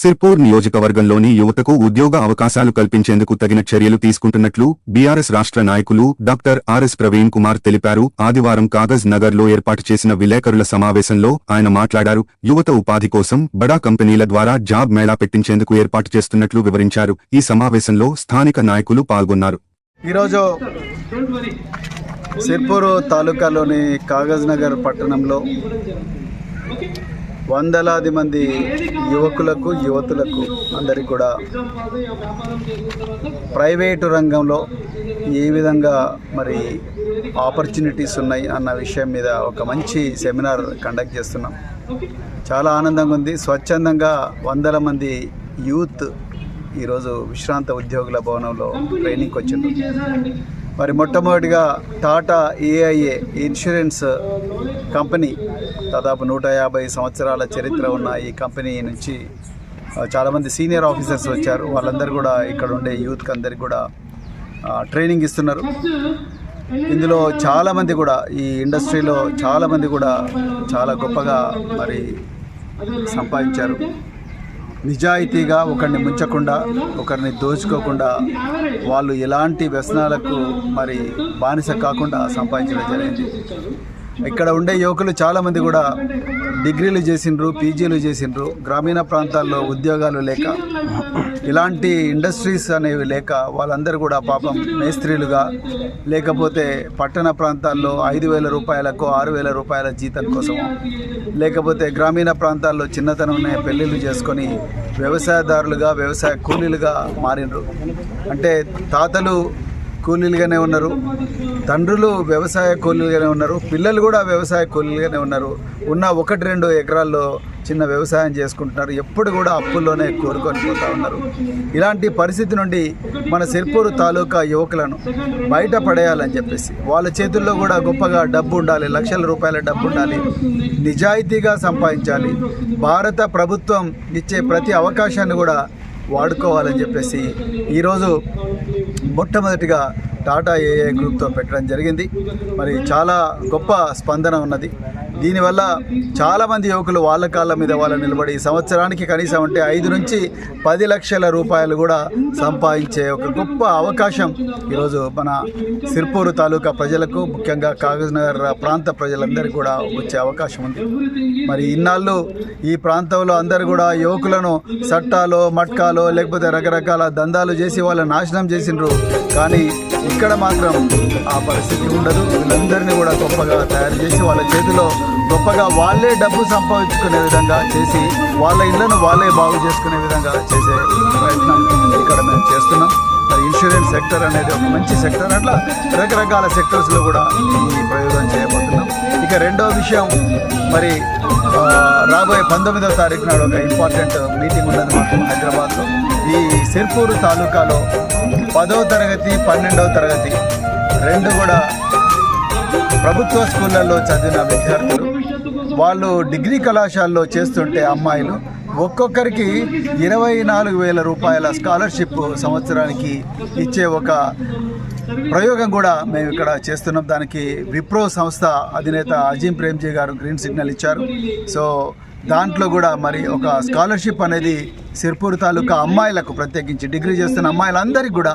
సిర్పూర్ నియోజకవర్గంలోని యువతకు ఉద్యోగ అవకాశాలు కల్పించేందుకు తగిన చర్యలు తీసుకుంటున్నట్లు బీఆర్ఎస్ రాష్ట్ర నాయకులు డాక్టర్ ఆర్ఎస్ ప్రవీణ్ కుమార్ తెలిపారు. ఆదివారం కాగజ్ నగర్లో ఏర్పాటు చేసిన విలేకరుల సమావేశంలో ఆయన మాట్లాడారు. యువత ఉపాధి కోసం బడా కంపెనీల ద్వారా జాబ్ మేళా పెట్టించేందుకు ఏర్పాటు చేస్తున్నట్లు వివరించారు. ఈ సమావేశంలో స్థానిక నాయకులు పాల్గొన్నారు. ఈరోజు సిర్పూరు తాలూకాలోని కాగజ్ నగర్ పట్టణంలో వందలాది మంది యువకులకు యువతులకు అందరికి కూడా ప్రైవేటు రంగంలో ఏ విధంగా మరి ఆపర్చునిటీస్ ఉన్నాయి అన్న విషయం మీద ఒక మంచి సెమినార్ కండక్ట్ చేస్తున్నాం. చాలా ఆనందంగా ఉంది. స్వచ్ఛందంగా వందల మంది యూత్ ఈరోజు విశ్రాంత ఉద్యోగుల భవనంలో ట్రైనింగ్కి వచ్చింది మరి మొట్టమొదటిగా టాటా ఏఐఏ ఇన్సూరెన్స్ కంపెనీ దాదాపు నూట యాభై సంవత్సరాల చరిత్ర ఉన్న ఈ కంపెనీ నుంచి చాలామంది సీనియర్ ఆఫీసర్స్ వచ్చారు. వాళ్ళందరూ కూడా ఇక్కడ ఉండే యూత్కి అందరికి కూడా ట్రైనింగ్ ఇస్తున్నారు. ఇందులో చాలామంది కూడా ఈ ఇండస్ట్రీలో చాలామంది కూడా చాలా గొప్పగా మరి సంపాదించారు. నిజాయితీగా ఒకరిని ముంచకుండా ఒకరిని దోచుకోకుండా వాళ్ళు ఎలాంటి వ్యసనాలకు మరి బానిస కాకుండా సంపాదించడం జరిగింది. ఇక్కడ ఉండే యువకులు చాలామంది కూడా డిగ్రీలు చేసిండ్రు పీజీలు చేసిండ్రు. గ్రామీణ ప్రాంతాల్లో ఉద్యోగాలు లేక ఇలాంటి ఇండస్ట్రీస్ అనేవి లేక వాళ్ళందరూ కూడా పాపం మేస్త్రీలుగా లేకపోతే పట్టణ ప్రాంతాల్లో ఐదు వేల రూపాయలకు ఆరు వేల రూపాయల జీతం కోసం లేకపోతే గ్రామీణ ప్రాంతాల్లో చిన్నతనమే పెళ్ళిళ్ళు చేసుకొని వ్యవసాయదారులుగా వ్యవసాయ కూలీలుగా మారినరు అంటే తాతలు కూలీలుగానే ఉన్నారు. తండ్రులు వ్యవసాయ కూలీలుగానే ఉన్నారు. పిల్లలు కూడా వ్యవసాయ కూలీలుగానే ఉన్నారు. ఉన్న ఒకటి రెండు ఎకరాల్లో చిన్న వ్యవసాయం చేసుకుంటున్నారు. ఎప్పుడు కూడా అప్పుల్లోనే కోరుకొని పోతూ ఉన్నారు. ఇలాంటి పరిస్థితి నుండి మన సిర్పూరు తాలూకా యువకులను బయట పడేయాలని చెప్పేసి వాళ్ళ చేతుల్లో కూడా గొప్పగా డబ్బు ఉండాలి లక్షల రూపాయల డబ్బు ఉండాలి నిజాయితీగా సంపాదించాలి భారత ప్రభుత్వం ఇచ్చే ప్రతి అవకాశాన్ని కూడా వాడుకోవాలని చెప్పేసి ఈరోజు మొట్టమొదటిగా టాటా ఏఏ గ్రూప్తో పెట్టడం జరిగింది. మరి చాలా గొప్ప స్పందన ఉన్నది. దీనివల్ల చాలామంది యువకులు వాళ్ళ కాళ్ళ మీద వాళ్ళు నిలబడి సంవత్సరానికి కనీసం అంటే ఐదు నుంచి పది లక్షల రూపాయలు కూడా సంపాదించే ఒక గొప్ప అవకాశం ఈరోజు మన సిర్పూరు తాలూకా ప్రజలకు ముఖ్యంగా కాగజ్ నగర్ ప్రాంత ప్రజలందరికీ కూడా వచ్చే అవకాశం ఉంది. మరి ఇన్నాళ్ళు ఈ ప్రాంతంలో అందరు కూడా యువకులను సట్టాలో మట్కాలో లేకపోతే రకరకాల దందాలు చేసి వాళ్ళ నాశనం చేసిండ్రు. కానీ ఇక్కడ మాత్రం ఆ పరిస్థితి ఉండదు. వీళ్ళందరినీ కూడా గొప్పగా తయారు చేసి వాళ్ళ చేతిలో గొప్పగా వాళ్ళే డబ్బు సంపాదించుకునే విధంగా చేసి వాళ్ళ ఇళ్ళను వాళ్ళే బాగు చేసుకునే విధంగా చేసే ప్రయత్నం చేస్తున్నాం. మరి ఇన్సూరెన్స్ సెక్టర్ అనేది ఒక మంచి సెక్టర్. అట్లా రకరకాల సెక్టర్స్లో కూడా ఈ ప్రయోగం చేయబోతున్నాం. ఇక రెండో విషయం మరి రాబోయే పంతొమ్మిదవ తారీఖు నాడు ఒక ఇంపార్టెంట్ మీటింగ్ ఉన్నది మాత్రం హైదరాబాద్లో. ఈ సిర్పూరు తాలూకాలో పదవ తరగతి పన్నెండవ తరగతి రెండు కూడా ప్రభుత్వ స్కూళ్ళల్లో చదివిన విద్యార్థులు. వాళ్ళు డిగ్రీ కళాశాలలో చేస్తుంటే అమ్మాయిలు ఒక్కొక్కరికి ఇరవై నాలుగు వేల రూపాయల స్కాలర్షిప్ సంవత్సరానికి ఇచ్చే ఒక ప్రయోగం కూడా మేము ఇక్కడ చేస్తున్నాం. దానికి విప్రో సంస్థ అధినేత అజీం ప్రేమ్జీ గారు గ్రీన్ సిగ్నల్ ఇచ్చారు. సో దాంట్లో కూడా మరి ఒక స్కాలర్షిప్ అనేది సిర్పూర్ తాలూకా అమ్మాయిలకు ప్రత్యేకించి డిగ్రీ చేస్తున్న అమ్మాయిలందరికీ కూడా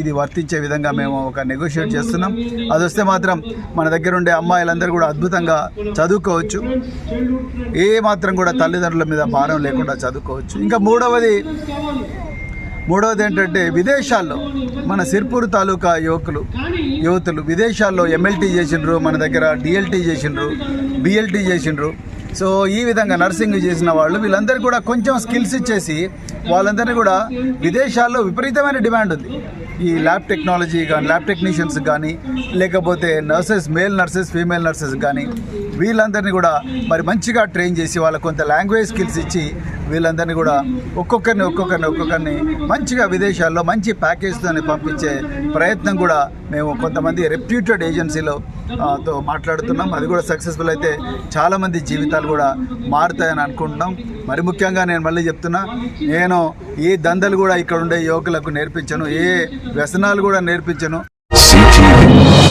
ఇది వర్తించే విధంగా మేము ఒక నెగోషియేట్ చేస్తున్నాం. అది వస్తే మాత్రం మన దగ్గర ఉండే అమ్మాయిలందరూ కూడా అద్భుతంగా చదువుకోవచ్చు. ఏ మాత్రం కూడా తల్లిదండ్రుల మీద భారం లేకుండా చదువుకోవచ్చు. ఇంకా మూడవది మూడవది ఏంటంటే విదేశాల్లో మన సిర్పూర్ తాలూకా యువకులు యువతులు విదేశాల్లో ఎమ్మెల్టీ చేసిండ్రు మన దగ్గర డిఎల్టీ చేసిండ్రు బిఎల్టీ చేసిండ్రు. సో ఈ విధంగా నర్సింగ్ చేసిన వాళ్ళు వీళ్ళందరూ కూడా కొంచెం స్కిల్స్ ఇచ్చేసి వాళ్ళందరినీ కూడా విదేశాల్లో విపరీతమైన డిమాండ్ ఉంది. ఈ ల్యాబ్ టెక్నాలజీ కానీ ల్యాబ్ టెక్నీషియన్స్ కానీ లేకపోతే nurses male nurses female nurses కానీ వీళ్ళందరినీ కూడా మరి మంచిగా ట్రైన్ చేసి వాళ్ళకు కొంత లాంగ్వేజ్ స్కిల్స్ ఇచ్చి వీళ్ళందరినీ కూడా ఒక్కొక్కరిని ఒక్కొక్కరిని ఒక్కొక్కరిని మంచిగా విదేశాల్లో మంచి ప్యాకేజ్తో పంపించే ప్రయత్నం కూడా మేము కొంతమంది రెప్యూటెడ్ ఏజెన్సీలో తో మాట్లాడుతున్నాం. అది కూడా సక్సెస్ఫుల్ అయితే చాలామంది జీవితాలు కూడా మారుతాయని అనుకుంటున్నాం. మరి ముఖ్యంగా నేను మళ్ళీ చెప్తున్నా నేను ఏ దందలు కూడా ఇక్కడ ఉండే యువకులకు నేర్పించను ఏ వ్యసనాలు కూడా నేర్పించను.